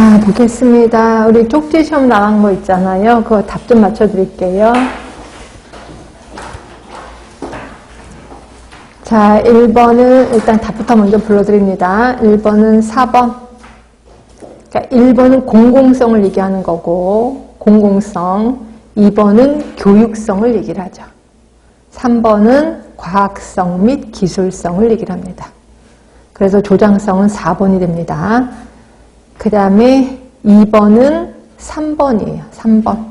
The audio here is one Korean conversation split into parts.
자, 보겠습니다. 우리 쪽지 시험 나간 거 있잖아요. 그거 답 좀 맞춰드릴게요. 자, 1번은 일단 답부터 먼저 불러드립니다. 1번은 4번. 그러니까 1번은 공공성을 얘기하는 거고, 공공성. 2번은 교육성을 얘기를 하죠. 3번은 과학성 및 기술성을 얘기를 합니다. 그래서 조장성은 4번이 됩니다. 그 다음에 2번은 3번이에요. 3번.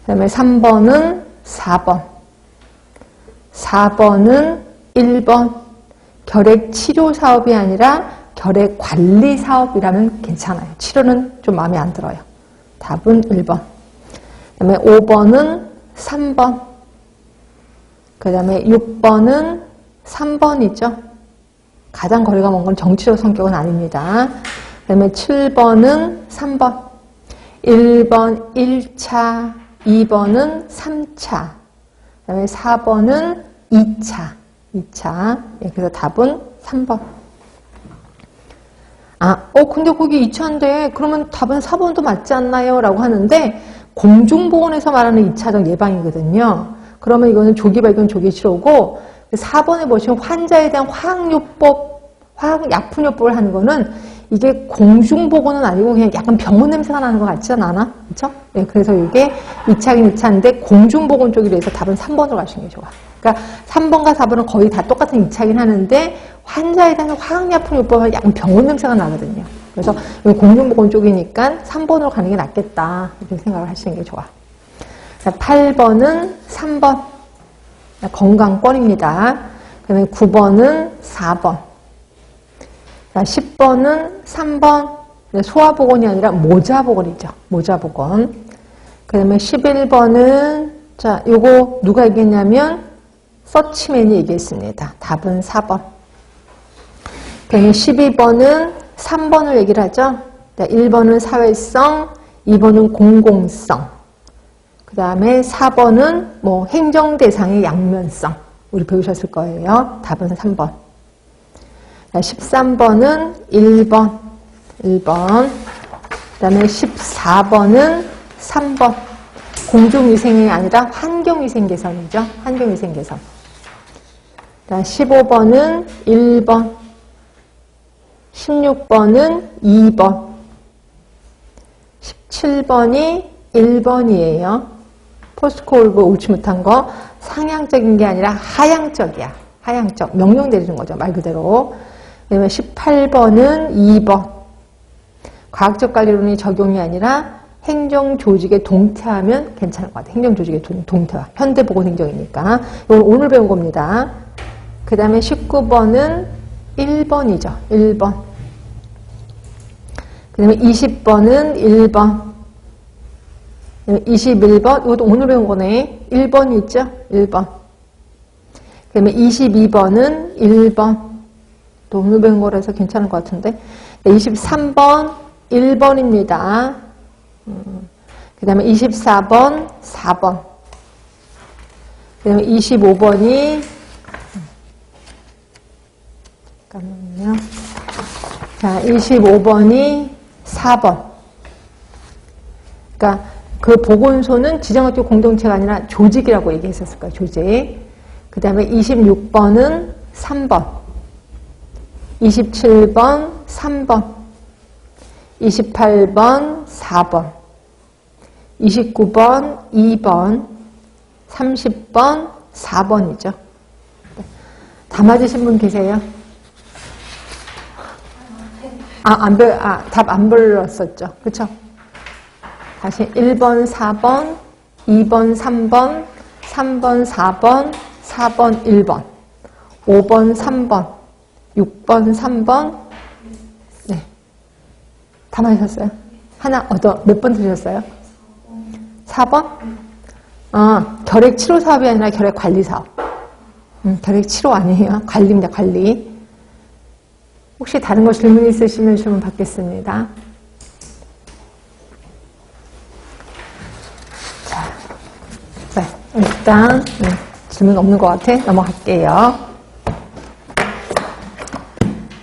그 다음에 3번은 4번. 4번은 1번. 결핵 치료 사업이 아니라 결핵 관리 사업이라면 괜찮아요. 치료는 좀 마음에 안 들어요. 답은 1번. 그 다음에 5번은 3번. 그 다음에 6번은 3번이죠. 가장 거리가 먼 건 정치적 성격은 아닙니다. 그 다음에 7번은 3번. 1번 1차, 2번은 3차, 그 다음에 4번은 2차, 2차. 예, 그래서 답은 3번. 아, 어, 근데 거기 2차인데, 그러면 답은 4번도 맞지 않나요? 라고 하는데, 공중보건에서 말하는 2차적 예방이거든요. 그러면 이거는 조기 발견, 조기 치료고, 4번에 보시면 환자에 대한 화학요법, 화학약품요법을 하는 거는 이게 공중보건은 아니고 그냥 약간 병원 냄새가 나는 것 같지 않아? 그쵸? 네, 그래서 이게 2차긴 2차인데 공중보건 쪽이라 해서 답은 3번으로 가시는 게 좋아. 그러니까 3번과 4번은 거의 다 똑같은 2차긴 하는데 환자에 대한 화학약품 요법은 약간 병원 냄새가 나거든요. 그래서 공중보건 쪽이니까 3번으로 가는 게 낫겠다. 이렇게 생각을 하시는 게 좋아. 8번은 3번. 건강권입니다. 그 다음에 9번은 4번. 자, 10번은 3번. 소아보건이 아니라 모자보건이죠. 모자보건. 그 다음에 11번은, 자, 요거 누가 얘기했냐면, 서치맨이 얘기했습니다. 답은 4번. 그 다음에 12번은 3번을 얘기를 하죠. 1번은 사회성, 2번은 공공성. 그 다음에 4번은 뭐 행정 대상의 양면성. 우리 배우셨을 거예요. 답은 3번. 13번은 1번. 1번. 그 다음에 14번은 3번. 공중위생이 아니라 환경위생 개선이죠. 환경위생 개선. 그 15번은 1번. 16번은 2번. 17번이 1번이에요. 포스코 올브 옳지 못한 거 상향적인 게 아니라 하향적이야. 하향적. 명령 내리는 거죠. 말 그대로. 그다음에 18번은 2번. 과학적 관리론이 적용이 아니라 행정 조직에 동태하면 괜찮을 것 같아요. 행정 조직에 동태화. 현대 보건 행정이니까. 이건 오늘 배운 겁니다. 그 다음에 19번은 1번이죠. 1번. 그 다음에 20번은 1번. 21번, 이것도 오늘 배운 거네. 1번이 있죠? 1번. 그 다음에 22번은 1번. 또 오늘 배운 거라서 괜찮은 것 같은데. 23번, 1번입니다. 그 다음에 24번, 4번. 그 다음에 25번이, 잠깐만요. 자, 25번이 4번. 그러니까 그 보건소는 지정학교 공동체가 아니라 조직이라고 얘기했었을 거예요. 조직. 그 다음에 26번은 3번. 27번 3번. 28번 4번. 29번 2번. 30번 4번이죠. 다 맞으신 분 계세요? 아, 안, 아, 답 안 불렀었죠. 그쵸? 다시 1번, 4번, 2번, 3번, 3번, 4번, 4번, 1번, 5번, 3번, 6번, 3번, 네. 다 맞으셨어요? 하나, 어떤, 몇 번 들으셨어요? 4번? 아, 결핵 치료 사업이 아니라 결핵 관리 사업. 음, 결핵 치료 아니에요. 관리입니다, 관리. 혹시 다른 거 질문 있으시면 질문 받겠습니다. 일단 질문 없는 것 같아. 넘어갈게요.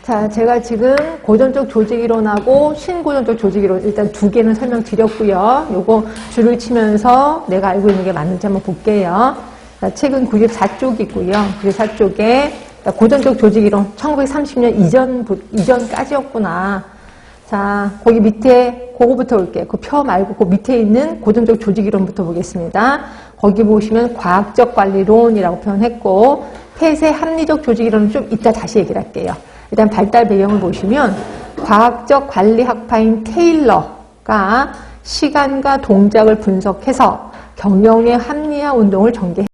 자, 제가 지금 고전적 조직이론하고 신고전적 조직이론 일단 두 개는 설명드렸고요. 요거 줄을 치면서 내가 알고 있는 게 맞는지 한번 볼게요. 자, 책은 94쪽이고요. 94쪽에 고전적 조직이론 1930년 이전 이전까지였구나. 자, 거기 밑에 그거부터 볼게요. 그 표 말고 그 밑에 있는 고전적 조직이론부터 보겠습니다. 거기 보시면 과학적 관리론이라고 표현했고 폐쇄 합리적 조직이론은 좀 이따 다시 얘기를 할게요. 일단 발달 배경을 보시면 과학적 관리 학파인 테일러가 시간과 동작을 분석해서 경영의 합리화 운동을 전개